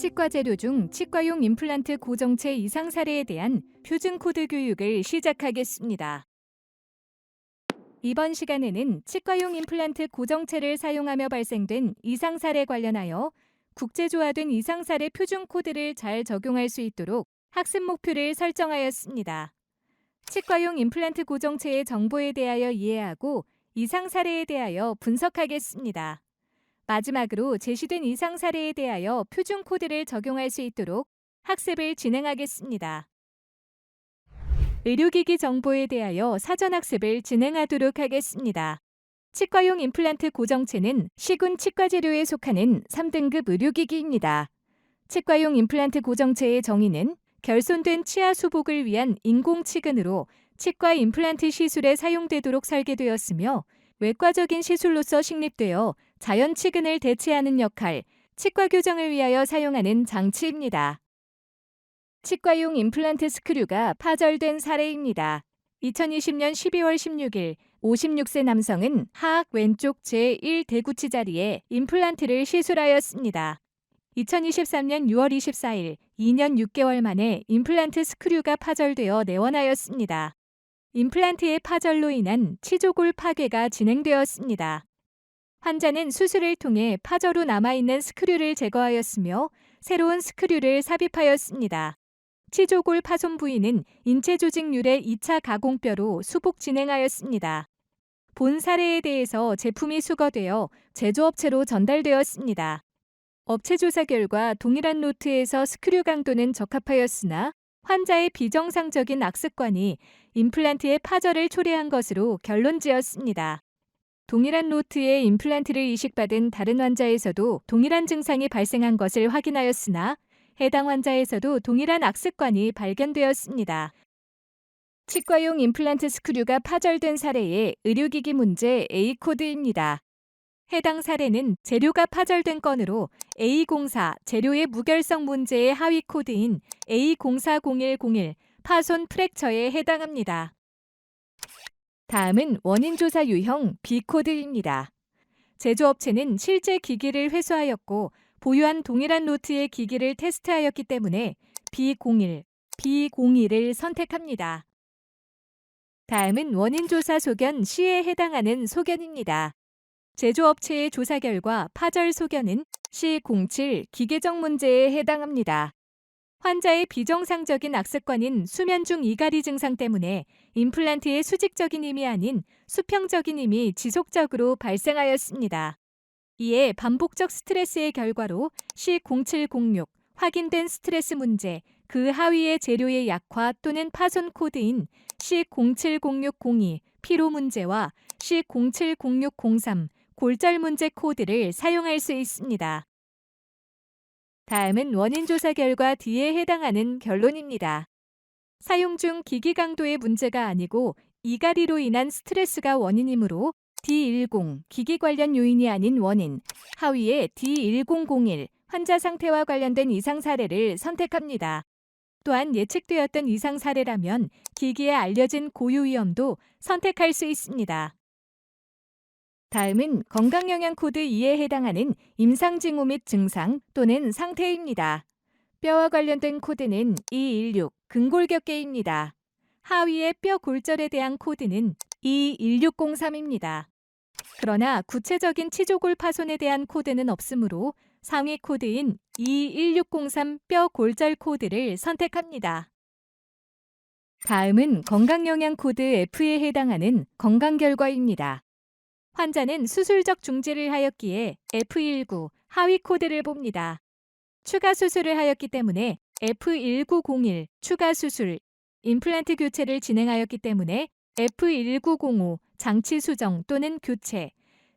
치과 재료 중 치과용 임플란트 고정체 이상 사례에 대한 표준 코드 교육을 시작하겠습니다. 이번 시간에는 치과용 임플란트 고정체를 사용하며 발생된 이상 사례 관련하여 국제조화된 이상 사례 표준 코드를 잘 적용할 수 있도록 학습 목표를 설정하였습니다. 치과용 임플란트 고정체의 정보에 대하여 이해하고 이상 사례에 대하여 분석하겠습니다. 마지막으로 제시된 이상 사례에 대하여 표준 코드를 적용할 수 있도록 학습을 진행하겠습니다. 의료기기 정보에 대하여 사전 학습을 진행하도록 하겠습니다. 치과용 임플란트 고정체는 시군 치과 재료에 속하는 3등급 의료기기입니다. 치과용 임플란트 고정체의 정의는 결손된 치아 수복을 위한 인공 치근으로 치과 임플란트 시술에 사용되도록 설계되었으며 외과적인 시술로서 식립되어 자연 치근을 대체하는 역할, 치과 교정을 위하여 사용하는 장치입니다. 치과용 임플란트 스크류가 파절된 사례입니다. 2020년 12월 16일 56세 남성은 하악 왼쪽 제1 대구치 자리에 임플란트를 시술하였습니다. 2023년 6월 24일 2년 6개월 만에 임플란트 스크류가 파절되어 내원하였습니다. 임플란트의 파절로 인한 치조골 파괴가 진행되었습니다. 환자는 수술을 통해 파절 후 남아있는 스크류를 제거하였으며 새로운 스크류를 삽입하였습니다. 치조골 파손 부위는 인체 조직률의 2차 가공뼈로 수복 진행하였습니다. 본 사례에 대해서 제품이 수거되어 제조업체로 전달되었습니다. 업체 조사 결과 동일한 노트에서 스크류 강도는 적합하였으나 환자의 비정상적인 악습관이 임플란트의 파절을 초래한 것으로 결론 지었습니다. 동일한 노트에 임플란트를 이식받은 다른 환자에서도 동일한 증상이 발생한 것을 확인하였으나 해당 환자에서도 동일한 악습관이 발견되었습니다. 치과용 임플란트 스크류가 파절된 사례의 의료기기 문제 A 코드입니다. 해당 사례는 재료가 파절된 건으로 A04 재료의 무결성 문제의 하위 코드인 A040101 파손 프랙처에 해당합니다. 다음은 원인 조사 유형 B 코드입니다. 제조업체는 실제 기기를 회수하였고 보유한 동일한 노트의 기기를 테스트하였기 때문에 B01, B01을 선택합니다. 다음은 원인 조사 소견 C에 해당하는 소견입니다. 제조업체의 조사 결과 파절 소견은 C07 기계적 문제에 해당합니다. 환자의 비정상적인 악습관인 수면 중 이갈이 증상 때문에 임플란트의 수직적인 힘이 아닌 수평적인 힘이 지속적으로 발생하였습니다. 이에 반복적 스트레스의 결과로 C0706 확인된 스트레스 문제, 그 하위의 재료의 약화 또는 파손 코드인 C070602 피로 문제와 C070603 골절 문제 코드를 사용할 수 있습니다. 다음은 원인 조사 결과 D에 해당하는 결론입니다. 사용 중 기기 강도의 문제가 아니고 이갈이로 인한 스트레스가 원인이므로 D10 기기 관련 요인이 아닌 원인 하위에 D1001 환자 상태와 관련된 이상 사례를 선택합니다. 또한 예측되었던 이상 사례라면 기기에 알려진 고유 위험도 선택할 수 있습니다. 다음은 건강영양 코드 2에 해당하는 임상징후 및 증상 또는 상태입니다. 뼈와 관련된 코드는 216 근골격계입니다. 하위의 뼈 골절에 대한 코드는 21603입니다. 그러나 구체적인 치조골 파손에 대한 코드는 없으므로 상위 코드인 21603 뼈 골절 코드를 선택합니다. 다음은 건강영양 코드 F에 해당하는 건강 결과입니다. 환자는 수술적 중지를 하였기에 F19 하위 코드를 봅니다. 추가 수술을 하였기 때문에 F1901 추가 수술, 임플란트 교체를 진행하였기 때문에 F1905 장치 수정 또는 교체,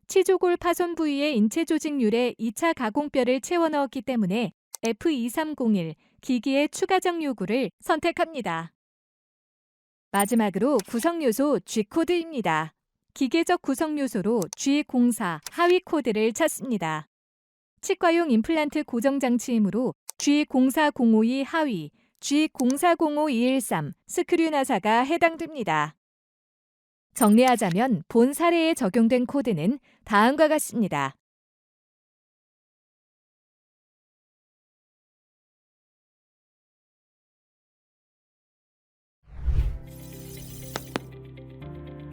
치조골 파손 부위의 인체 조직률에 2차 가공뼈를 채워 넣었기 때문에 F2301 기기의 추가적 요구를 선택합니다. 마지막으로 구성 요소 G 코드입니다. 기계적 구성 요소로 G04 하위 코드를 찾습니다. 치과용 임플란트 고정 장치이므로 G0402 하위, G0405-213 스크류 나사가 해당됩니다. 정리하자면 본 사례에 적용된 코드는 다음과 같습니다.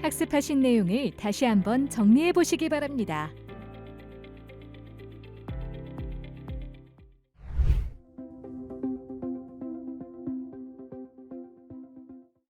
학습하신 내용을 다시 한번 정리해 보시기 바랍니다.